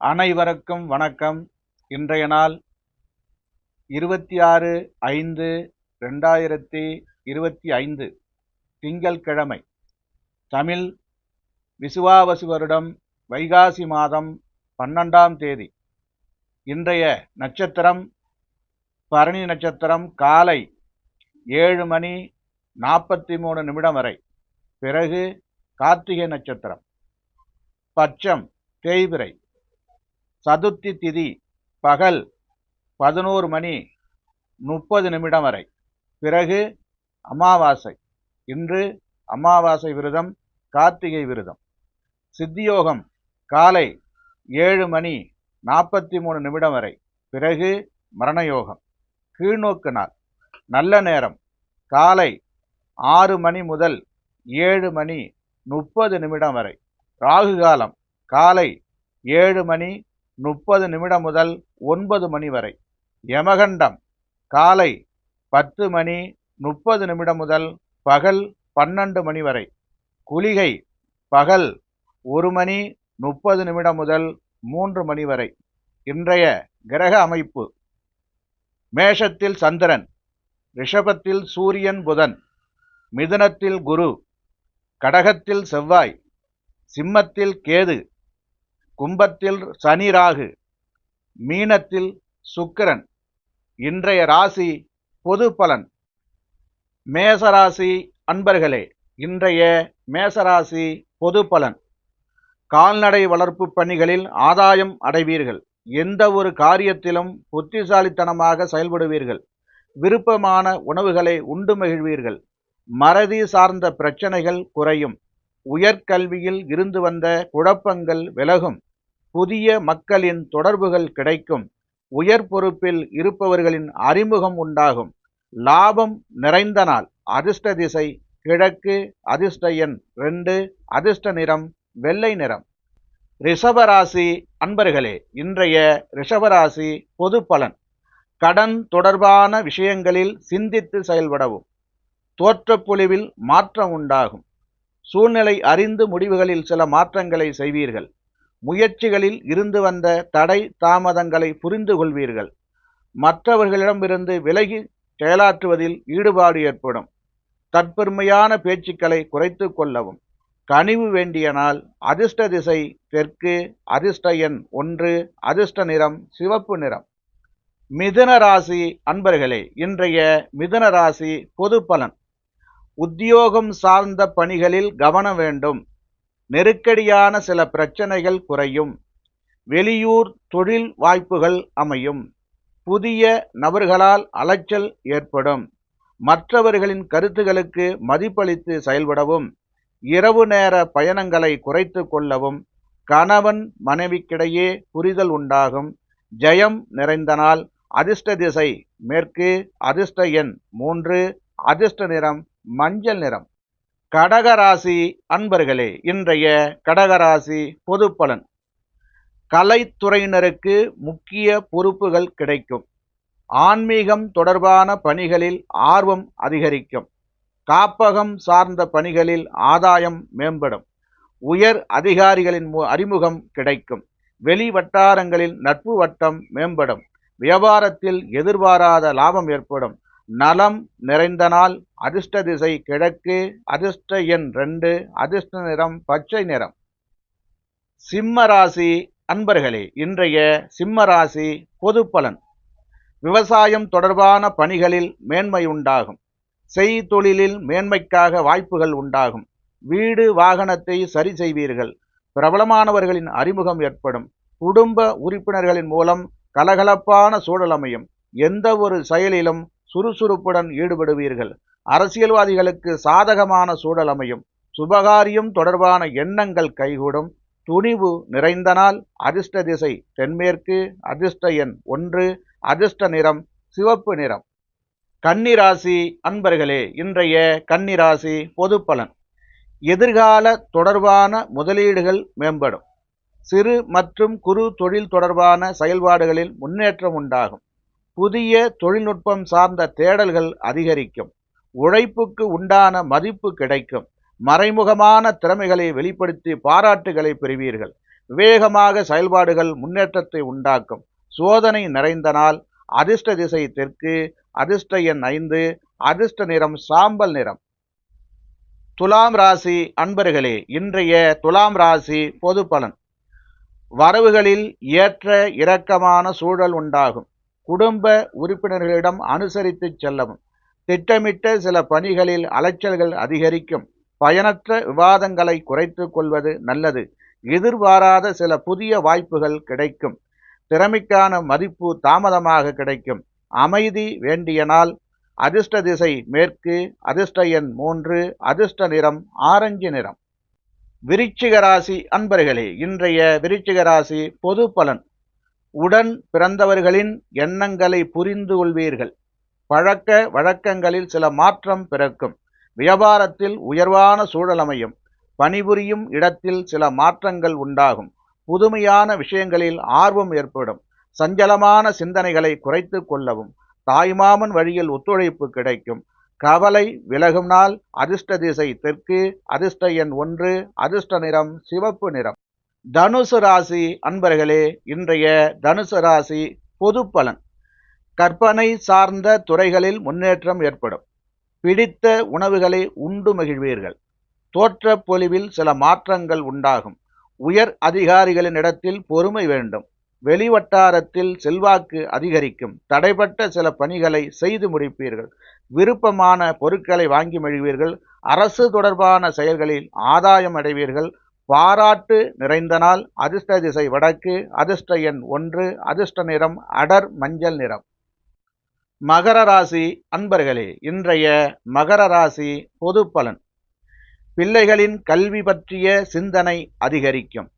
அனைவருக்கும் வணக்கம். இன்றைய நாள் இருபத்தி ஆறு ஐந்து ரெண்டாயிரத்தி இருபத்தி ஐந்து திங்கள்கிழமை. தமிழ் விசுவாவசு வருடம் வைகாசி மாதம் பன்னெண்டாம் தேதி. இன்றைய நட்சத்திரம் பரணி நட்சத்திரம் காலை ஏழு மணி நாற்பத்தி மூணு நிமிடம் வரை. பிறகு கார்த்திகை நட்சத்திரம். பச்சம் தேய்பிரை. சதுர்த்தி திதி பகல் பதினோரு மணி முப்பது நிமிடம் வரை. பிறகு அமாவாசை. இன்று அமாவாசை விரதம் கார்த்திகை விரதம். சித்தியோகம் காலை ஏழு மணி நாற்பத்தி மூணு நிமிடம் வரை. பிறகு மரணயோகம். கீழ்நோக்கு நாள். நல்ல நேரம். காலை ஆறு மணி முதல் ஏழு மணி முப்பது நிமிடம் வரை. ராகு காலம். காலை ஏழு மணி முப்பது நிமிடம் முதல் ஒன்பது மணி வரை. யமகண்டம் காலை பத்து மணி முப்பது நிமிடம் முதல் பகல் பன்னெண்டு மணி வரை. குளிகை பகல் ஒரு மணி முப்பது நிமிடம் முதல் மூன்று மணி வரை. இன்றைய கிரக அமைப்பு. மேஷத்தில் சந்திரன் ரிஷபத்தில் சூரியன் புதன் மிதுனத்தில் குரு கடகத்தில் செவ்வாய் சிம்மத்தில் கேது கும்பத்தில் சனி ராகு மீனத்தில் சுக்கிரன் இன்றைய ராசி பொது பலன். மேசராசி அன்பர்களே இன்றைய மேசராசி பொது பலன். கால்நடை வளர்ப்பு பணிகளில் ஆதாயம் அடைவீர்கள். எந்த ஒரு காரியத்திலும் புத்திசாலித்தனமாக செயல்படுவீர்கள். விருப்பமான உணவுகளை உண்டு மகிழ்வீர்கள். மறதி சார்ந்த பிரச்சனைகள் குறையும். உயர்கல்வியில் இருந்து வந்த குழப்பங்கள் விலகும். புதிய மக்களின் தொடர்புகள் கிடைக்கும். உயர் பொறுப்பில் இருப்பவர்களின் அறிமுகம் உண்டாகும். லாபம் நிறைந்த நாள். அதிர்ஷ்ட திசை கிழக்கு அதிர்ஷ்ட எண் ரெண்டு அதிர்ஷ்ட நிறம் வெள்ளை நிறம். ரிஷபராசி அன்பர்களே இன்றைய ரிஷபராசி பொது பலன். கடன் தொடர்பான விஷயங்களில் சிந்தித்து செயல்படவும். தோற்றப்பொழிவில் மாற்றம் உண்டாகும். சூழ்நிலை அறிந்து முடிவுகளில் சில மாற்றங்களை செய்வீர்கள். முயற்சிகளில் இருந்து வந்த தடை தாமதங்களை புரிந்து கொள்வீர்கள். மற்றவர்களிடமிருந்து விலகி செயலாற்றுவதில் ஈடுபாடு ஏற்படும். தற்பெருமையான பேச்சுக்களை குறைத்து கொள்ளவும். கனிவு வேண்டிய நாள் அதிர்ஷ்ட திசை தெற்கு அதிர்ஷ்ட எண் ஒன்று அதிர்ஷ்ட நிறம் சிவப்பு நிறம். மிதுன ராசி அன்பர்களே இன்றைய மிதுன ராசி பொது பலன். உத்தியோகம் சார்ந்த பணிகளில் கவனம் வேண்டும். நெருக்கடியான சில பிரச்சனைகள் குறையும். வெளியூர் தொழில் வாய்ப்புகள் அமையும். புதிய நபர்களால் அலைச்சல் ஏற்படும். மற்றவர்களின் கருத்துகளுக்கு மதிப்பளித்து செயல்படவும் இரவு நேர பயணங்களை குறைத்து கொள்ளவும் கணவன் மனைவிக்கிடையே புரிதல் உண்டாகும். ஜெயம் நிறைந்த நாள் அதிர்ஷ்ட திசை மேற்கு அதிர்ஷ்ட எண் மூன்று அதிர்ஷ்ட நிறம் மஞ்சள் நிறம். கடகராசி அன்பர்களே இன்றைய கடகராசி பொது பலன். கலைத்துறையினருக்கு முக்கிய பொறுப்புகள் கிடைக்கும். ஆன்மீகம் தொடர்பான பணிகளில் ஆர்வம் அதிகரிக்கும். காப்பகம் சார்ந்த பணிகளில் ஆதாயம் மேம்படும். உயர் அதிகாரிகளின் அறிமுகம் கிடைக்கும். வெளி வட்டாரங்களில் நட்பு வட்டம் மேம்படும். வியாபாரத்தில் எதிர்பாராத லாபம் ஏற்படும். நலம் நிறைந்த நாள் அதிர்ஷ்ட திசை கிழக்கு அதிர்ஷ்ட எண் ரெண்டு அதிர்ஷ்ட நிறம் பச்சை நிறம். சிம்ம ராசி அன்பர்களே இன்றைய சிம்ம ராசி பொது பலன். விவசாயம் தொடர்பான பணிகளில் மேன்மை உண்டாகும். செய்தொழிலில் மேன்மைக்காக வாய்ப்புகள் உண்டாகும். வீடு வாகனத்தை சரி செய்வீர்கள். பிரபலமானவர்களின் அறிமுகம் ஏற்படும். குடும்ப உறுப்பினர்களின் மூலம் கலகலப்பான சூழல் அமையும். எந்த ஒரு செயலிலும் சுறுசுறுப்புடன் ஈடுபடுவீர்கள். அரசியல்வாதிகளுக்கு சாதகமான சூழல் அமையும். சுபகாரியம் தொடர்பான எண்ணங்கள் கைகூடும். துணிவு நிறைந்த நாள் அதிர்ஷ்ட திசை தென்மேற்கு அதிர்ஷ்ட எண் ஒன்று அதிர்ஷ்ட நிறம் சிவப்பு நிறம். கன்னிராசி அன்பர்களே இன்றைய கன்னிராசி பொது பலன். எதிர்கால தொடர்பான முதலீடுகள் மேம்படும். சிறு மற்றும் குறு தொழில் தொடர்பான செயல்பாடுகளில் முன்னேற்றம் உண்டாகும். புதிய தொழில்நுட்பம் சார்ந்த தேடல்கள் அதிகரிக்கும். உழைப்புக்கு உண்டான மதிப்பு கிடைக்கும். மறைமுகமான திறமைகளை வெளிப்படுத்தி பாராட்டுகளை பெறுவீர்கள். விவேகமாக செயல்பாடுகள் முன்னேற்றத்தை உண்டாக்கும். சோதனை நிறைந்த நாள் அதிர்ஷ்ட திசை தெற்கு அதிர்ஷ்ட எண் ஐந்து அதிர்ஷ்ட நிறம் சாம்பல் நிறம். துலாம் ராசி அன்பர்களே இன்றைய துலாம் ராசி பொது பலன் வரவுகளில் ஏற்ற இரக்கமான சூழல் உண்டாகும். குடும்ப உறுப்பினர்களிடம் அனுசரித்து செல்லவும். திட்டமிட்ட சில பணிகளில் அலைச்சல்கள் அதிகரிக்கும். பயனற்ற விவாதங்களை குறைத்து கொள்வது நல்லது. எதிர்பாராத சில புதிய வாய்ப்புகள் கிடைக்கும். திறமைக்கான மதிப்பு தாமதமாக கிடைக்கும். அமைதி வேண்டிய நாள். அதிர்ஷ்ட திசை மேற்கு அதிர்ஷ்ட எண் மூன்று அதிர்ஷ்ட நிறம் ஆரஞ்சு நிறம். விருச்சிகராசி அன்பர்களே இன்றைய விருச்சிகராசி பொது பலன். உடன் பிறந்தவர்களின் எண்ணங்களை புரிந்து கொள்வீர்கள். பழக்க வழக்கங்களில் சில மாற்றம் பிறக்கும். வியாபாரத்தில் உயர்வான சூழல் அமையும். பணிபுரியும் இடத்தில் சில மாற்றங்கள் உண்டாகும். புதுமையான விஷயங்களில் ஆர்வம் ஏற்படும். சஞ்சலமான சிந்தனைகளை குறைத்து கொள்ளவும் தாய்மாமன் வழியில் ஒத்துழைப்பு கிடைக்கும். கவலை விலகும் நாள் அதிர்ஷ்ட திசை தெற்கு அதிர்ஷ்ட எண் ஒன்று அதிர்ஷ்ட நிறம் சிவப்பு நிறம். தனுசு ராசி அன்பர்களே இன்றைய தனுசு ராசி பொது பலன். கற்பனை சார்ந்த துறைகளில் முன்னேற்றம் ஏற்படும். பிடித்த உணவுகளை உண்டு மகிழ்வீர்கள். தோற்ற பொலிவில் சில மாற்றங்கள் உண்டாகும். உயர் அதிகாரிகளின் இடத்தில் பொறுமை வேண்டும். வெளிவட்டாரத்தில் செல்வாக்கு அதிகரிக்கும். தடைப்பட்ட சில பணிகளை செய்து முடிப்பீர்கள். விருப்பமான பொருட்களை வாங்கி மகிழ்வீர்கள். அரசு தொடர்பான செயல்களில் ஆதாயம் அடைவீர்கள். பாராட்டு நிறைந்த நாள் அதிர்ஷ்ட திசை வடக்கு அதிர்ஷ்ட எண் ஒன்று அதிர்ஷ்ட நிறம் அடர் மஞ்சள் நிறம். மகர ராசி அன்பர்களே இன்றைய மகர ராசி பொது பலன். பிள்ளைகளின் கல்வி பற்றிய சிந்தனை அதிகரிக்கும்.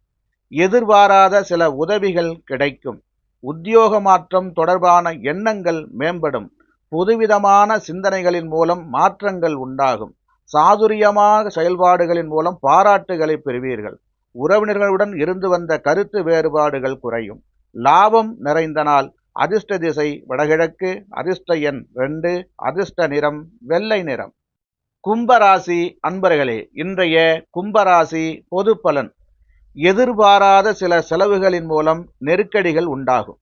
எதிர்பாராத சில உதவிகள் கிடைக்கும். உத்தியோக மாற்றம் தொடர்பான எண்ணங்கள் மேம்படும். புதுவிதமான சிந்தனைகளின் மூலம் மாற்றங்கள் உண்டாகும். சாதுரியமாக செயல்பாடுகளின் மூலம் பாராட்டுகளை பெறுவீர்கள். உறவினர்களுடன் இருந்து வந்த கருத்து வேறுபாடுகள் குறையும். லாபம் நிறைந்த நாள் அதிர்ஷ்ட திசை வடகிழக்கு அதிர்ஷ்ட எண் ரெண்டு அதிர்ஷ்ட நிறம் வெள்ளை நிறம். கும்பராசி அன்பர்களே இன்றைய கும்பராசி பொது பலன். எதிர்பாராத சில செலவுகளின் மூலம் நெருக்கடிகள் உண்டாகும்.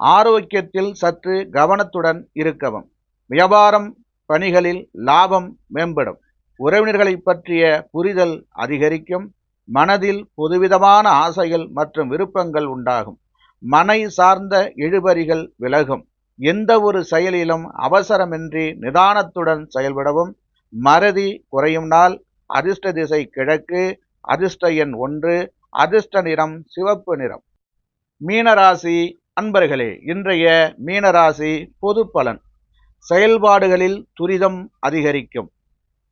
ஆரோக்கியத்தில் சற்று கவனத்துடன் இருக்கவும். வியாபாரம் பணிகளில் லாபம் மேம்படும். உறவினர்களை பற்றிய புரிதல் அதிகரிக்கும். மனதில் புதுவிதமான ஆசைகள் மற்றும் விருப்பங்கள் உண்டாகும். மனை சார்ந்த இழுபறிகள் விலகும். எந்த ஒரு செயலிலும் அவசரமின்றி நிதானத்துடன் செயல்படவும். மறதி குறையும் நாள். அதிர்ஷ்ட திசை கிழக்கு. அதிர்ஷ்ட எண் ஒன்று. அதிர்ஷ்ட நிறம் சிவப்பு நிறம். மீனராசி அன்பர்களே இன்றைய மீனராசி பொது பலன். செயல்பாடுகளில் துரிதம் அதிகரிக்கும்.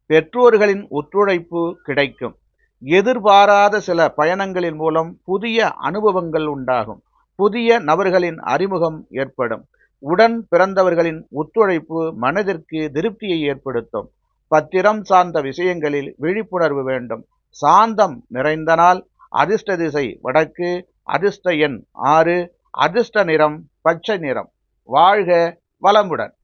பெற்றோர்களின் ஒத்துழைப்பு கிடைக்கும். எதிர்பாராத சில பயணங்களின் மூலம் புதிய அனுபவங்கள் உண்டாகும். புதிய நபர்களின் அறிமுகம் ஏற்படும். உடன் பிறந்தவர்களின் ஒத்துழைப்பு மனதிற்கு திருப்தியை ஏற்படுத்தும். பத்திரம் சார்ந்த விஷயங்களில் விழிப்புணர்வு வேண்டும். சாந்தம் நிறைந்த நாள் அதிர்ஷ்ட திசை வடக்கு அதிர்ஷ்ட எண் ஆறு அதிர்ஷ்ட நிறம் பச்சை நிறம். வாழ்க வளமுடன்.